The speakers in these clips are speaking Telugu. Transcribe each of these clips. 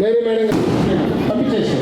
దేవి మేడం పంపించేసి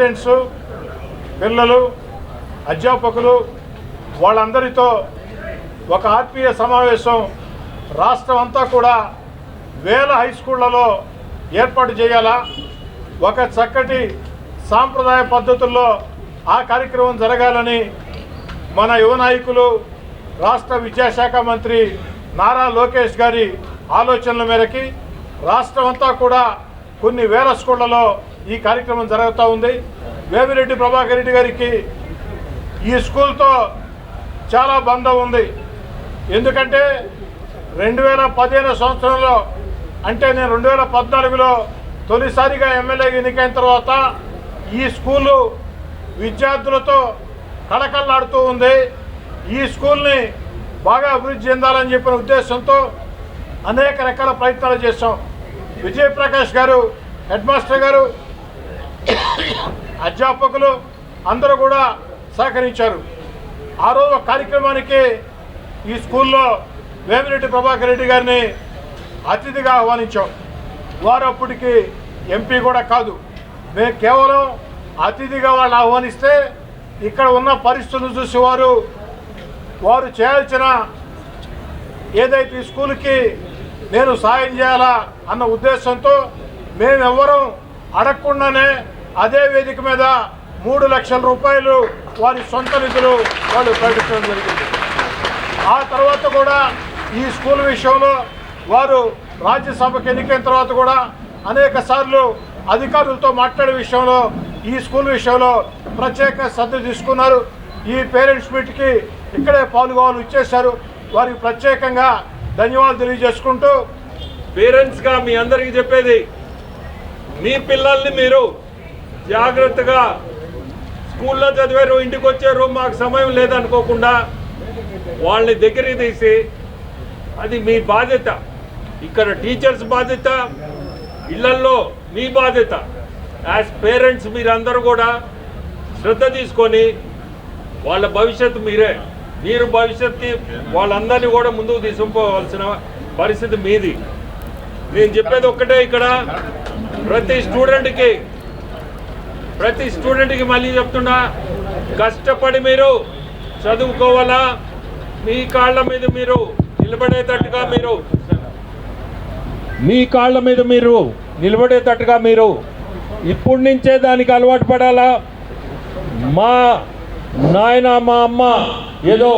పేరెంట్స్ పిల్లలు అధ్యాపకులు వాళ్ళందరితో ఒక ఆత్మీయ సమావేశం రాష్ట్రం అంతా కూడా వేల హై స్కూళ్ళలో ఏర్పాటు చేయాలా? ఒక చక్కటి సాంప్రదాయ పద్ధతుల్లో ఆ కార్యక్రమం జరగాలని మన యువ నాయకులు రాష్ట్ర విద్యాశాఖ మంత్రి నారా లోకేష్ గారి ఆలోచనల మేరకి రాష్ట్రం అంతా కూడా కొన్ని వేల స్కూళ్ళలో ఈ కార్యక్రమం జరుగుతూ ఉంది. వేమిరెడ్డి ప్రభాకర్ రెడ్డి గారికి ఈ స్కూల్తో చాలా బంధం ఉంది. ఎందుకంటే రెండు వేల పదిహేను సంవత్సరంలో అంటే నేను రెండు వేల పద్నాలుగులో తొలిసారిగా ఎమ్మెల్యే ఎన్నికైన తర్వాత ఈ స్కూలు విద్యార్థులతో కళకళలాడుతూ ఉంది. ఈ స్కూల్ని బాగా అభివృద్ధి చెందాలని చెప్పిన ఉద్దేశంతో అనేక రకాల ప్రయత్నాలు చేశాం. విజయప్రకాష్ గారు హెడ్ మాస్టర్ గారు అధ్యాపకులు అందరూ కూడా సహకరించారు. ఆ రోజు కార్యక్రమానికి ఈ స్కూల్లో వేమిరెడ్డి ప్రభాకర్ రెడ్డి గారిని అతిథిగా ఆహ్వానించాం. వారు అప్పటికి ఎంపీ కూడా కాదు. మేము కేవలం అతిథిగా వాళ్ళు ఆహ్వానిస్తే ఇక్కడ ఉన్న పరిస్థితులను చూసి వారు వారు చేయాల్సిన ఏదైతే ఈ స్కూల్కి నేను సాయం చేయాలా అన్న ఉద్దేశంతో మేమెవ్వరం అడగకుండానే అదే వేదిక మీద మూడు లక్షల రూపాయలు వారి సొంత నిధులు వాళ్ళు ప్రకటించడం జరిగింది. ఆ తర్వాత కూడా ఈ స్కూల్ విషయంలో వారు రాజ్యసభకు ఎన్నికైన తర్వాత కూడా అనేక సార్లు అధికారులతో మాట్లాడే విషయంలో ఈ స్కూల్ విషయంలో ప్రత్యేక శ్రద్ధ తీసుకున్నారు. ఈ పేరెంట్స్ మీట్కి ఇక్కడే పాల్గొవాలని ఇచ్చేశారు. వారికి ప్రత్యేకంగా ధన్యవాదాలు తెలియజేసుకుంటూ పేరెంట్స్గా మీ అందరికీ చెప్పేది మీ పిల్లల్ని మీరు జాగ్రత్తగా స్కూల్లో చదివారు ఇంటికి వచ్చారు మాకు సమయం లేదనుకోకుండా వాళ్ళని దగ్గరికి తీసి అది మీ బాధ్యత. ఇక్కడ టీచర్స్ బాధ్యత ఇళ్ళల్లో మీ బాధ్యత. యాజ్ పేరెంట్స్ మీరందరూ కూడా శ్రద్ధ తీసుకొని వాళ్ళ భవిష్యత్తు మీరే. మీరు భవిష్యత్తు వాళ్ళందరినీ కూడా ముందుకు తీసుకుపోవాల్సిన పరిస్థితి మీది. నేను చెప్పేది ఒక్కటే ఇక్కడ. ప్రతి స్టూడెంట్కి ప్రతి స్టూడెంట్కి మళ్ళీ చెప్తున్నా కష్టపడి మీరు చదువుకోవాలా? మీ కాళ్ళ మీద మీరు నిలబడేటట్టుగా మీరు మీ కాళ్ళ మీద మీరు నిలబడేటట్టుగా మీరు ఇప్పటి నుంచే దానికి అలవాటు పడాలా? మా నాయన మా అమ్మ ఏదో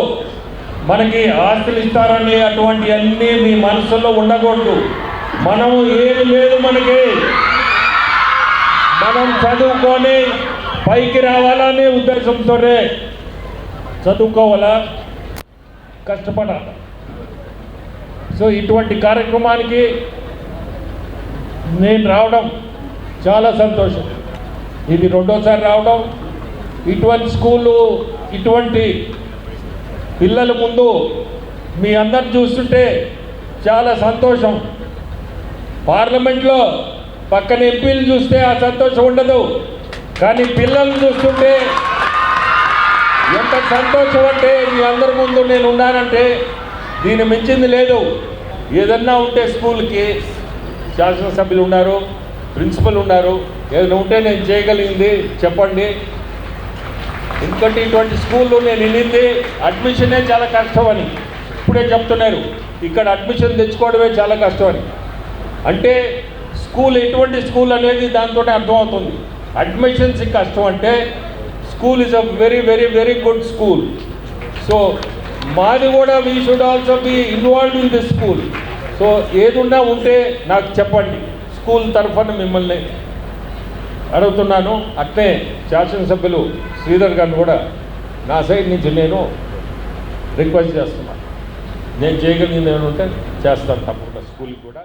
మనకి ఆస్తులు ఇస్తారని అటువంటి అన్నీ మీ మనసులో ఉండకూడదు. మనము ఏమి లేదు మనకి. మనం చదువుకొని పైకి రావాలనే ఉద్దేశంతోనే చదువుకోవాలా? కష్టపడాలి? సో ఇటువంటి కార్యక్రమానికి నేను రావడం చాలా సంతోషం. ఇది రెండోసారి రావడం. ఇటువంటి స్కూలు ఇటువంటి పిల్లల ముందు మీ అందరు చూస్తుంటే చాలా సంతోషం. పార్లమెంట్లో పక్కన ఎంపీలు చూస్తే ఆ సంతోషం ఉండదు. కానీ పిల్లల్ని చూస్తుంటే ఎంత సంతోషం అంటే మీ అందరి ముందు నేను ఉన్నానంటే దీన్ని మించింది లేదు. ఏదన్నా ఉంటే స్కూల్కి శాసనసభ్యులు ఉన్నారు ప్రిన్సిపల్ ఉన్నారు. ఏదైనా ఉంటే నేను చేయగలిగింది చెప్పండి. ఎందుకంటే ఇటువంటి స్కూల్లో నేను వినింది అడ్మిషనే చాలా కష్టం అని ఇప్పుడే చెప్తున్నారు. ఇక్కడ అడ్మిషన్ తెచ్చుకోవడమే చాలా కష్టం అని అంటే స్కూల్ ఎటువంటి స్కూల్ అనేది దాంతో అర్థమవుతుంది. అడ్మిషన్స్ కష్టం అంటే school is a very very very good school so మాది కూడా we should also be involve in this school so ఏదున్నా ఉంటే నాకు చెప్పండి. స్కూల్ తరఫున మిమ్మల్ని అడుగుతున్నాను. అట్నే శాసనసభ్యులు శ్రీధర్ గారిని కూడా నా సైడ్ నుంచి నేను రిక్వెస్ట్ చేస్తున్నాను నేను చేయగలిగింది ఏమైనా ఉంటే చేస్తాను తప్పకుండా. స్కూల్కి కూడా